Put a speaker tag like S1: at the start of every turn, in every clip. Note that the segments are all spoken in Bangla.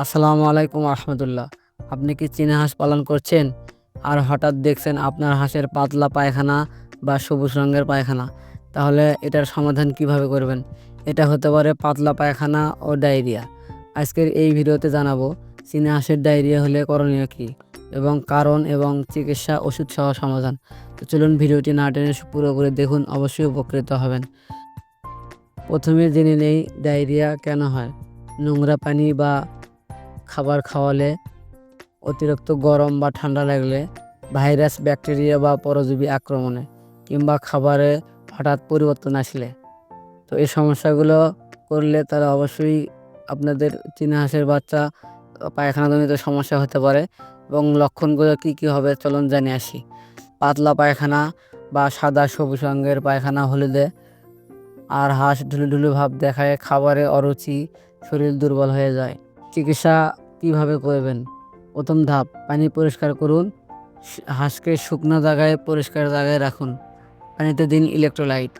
S1: আসসালামু আলাইকুম রহমতুল্লাহ আপনি কি চীনা হাঁস পালন করছেন? আর হঠাৎ দেখছেন আপনার হাঁসের পাতলা পায়খানা বা সবুজ রঙের পায়খানা। তাহলে এটার সমাধান কীভাবে করবেন? এটা হতে পারে পাতলা পায়খানা ও ডায়রিয়া। আজকের এই ভিডিওতে জানাব, চীনা হাঁসের ডায়রিয়া হলে করণীয় কী? এবং কারণ এবং চিকিৎসা ওষুধ সহ সমাধান। তো চলুন ভিডিওটি না টেনে পুরোপুরি দেখুন, অবশ্যই উপকৃত হবেন। প্রথমে জেনে নেই, ডায়রিয়া কেন হয়? নোংরা পানি বা খাবার খাওয়ালে অতিরিক্ত গরম বা ঠান্ডা লাগলে ভাইরাস, ব্যাকটেরিয়া বা পরজীবী আক্রমণে কিংবা খাবারে হঠাৎ পরিবর্তন আসলে। তো এই সমস্যাগুলো করলে তারা অবশ্যই আপনাদের চীনা হাঁসের বাচ্চা পায়খানাজনিত সমস্যা হতে পারে এবং লক্ষণগুলো কী কী হবে চলন জানে আসি। পাতলা পায়খানা বা সাদা সবুজ রঙের পায়খানা হলুদে আর হাঁস ঢুলু ঢুলু ভাব দেখায় খাবারে অরুচি, শরীর দুর্বল হয়ে যায়। চিকিৎসা কীভাবে করবেন? প্রথম ধাপ, পানি পরিষ্কার করুন। হাঁসকে শুকনো জায়গায়, পরিষ্কার জায়গায় রাখুন। পানিতে দিন electrolyte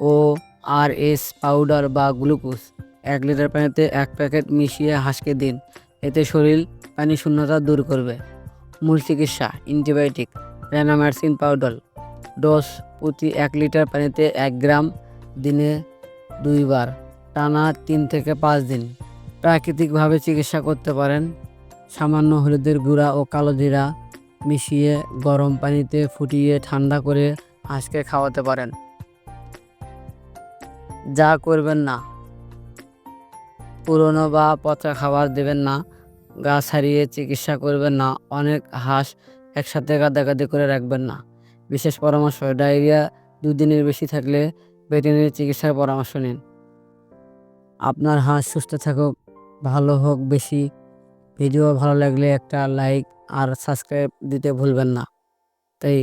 S1: O R S powder বা গ্লুকোজ এক লিটার পানিতে এক প্যাকেট মিশিয়ে হাঁসকে দিন। এতে শরীর পানি শূন্যতা দূর করবে। মূল চিকিৎসা অ্যান্টিবায়োটিক র্যানামার্সিন পাউডার ডোজ প্রতি এক লিটার পানিতে এক গ্রাম দিনে দুইবার, টানা তিন থেকে পাঁচ দিন। প্রাকৃতিকভাবে চিকিৎসা করতে পারেন। সামান্য হলুদের গুঁড়া ও কালো জিরা মিশিয়ে গরম পানিতে ফুটিয়ে ঠান্ডা করে হাঁসকে খাওয়াতে পারেন। যা করবেন না। পুরনো বা পচা খাবার দেবেন না। গা ছাড়িয়ে চিকিৎসা করবেন না। অনেক হাঁস একসাথে গাদাগাদি করে রাখবেন না। বিশেষ পরামর্শ, ডায়রিয়া দুদিনের বেশি থাকলে ভেটেরিনারি চিকিৎসার পরামর্শ নিন। আপনার হাঁস সুস্থ থাকুক। ভালো হোক বেশি। ভিডিও ভালো লাগলে একটা লাইক আর সাবস্ক্রাইব দিতে ভুলবেন না। তাই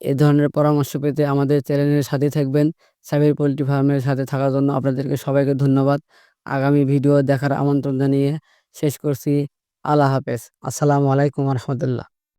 S1: এ ধরনের পরামর্শ পেতে আমাদের চ্যানেলের সাথে থাকবেন। সাবির পোলট্রি ফার্মের সাথে থাকার জন্য আপনাদেরকে সবাইকে ধন্যবাদ। আগামী ভিডিও দেখার আমন্ত্রণ জানিয়ে শেষ করছি। আল্লাহ হাফেজ। আসসালামু আলাইকুম রহমতুল্লাহ।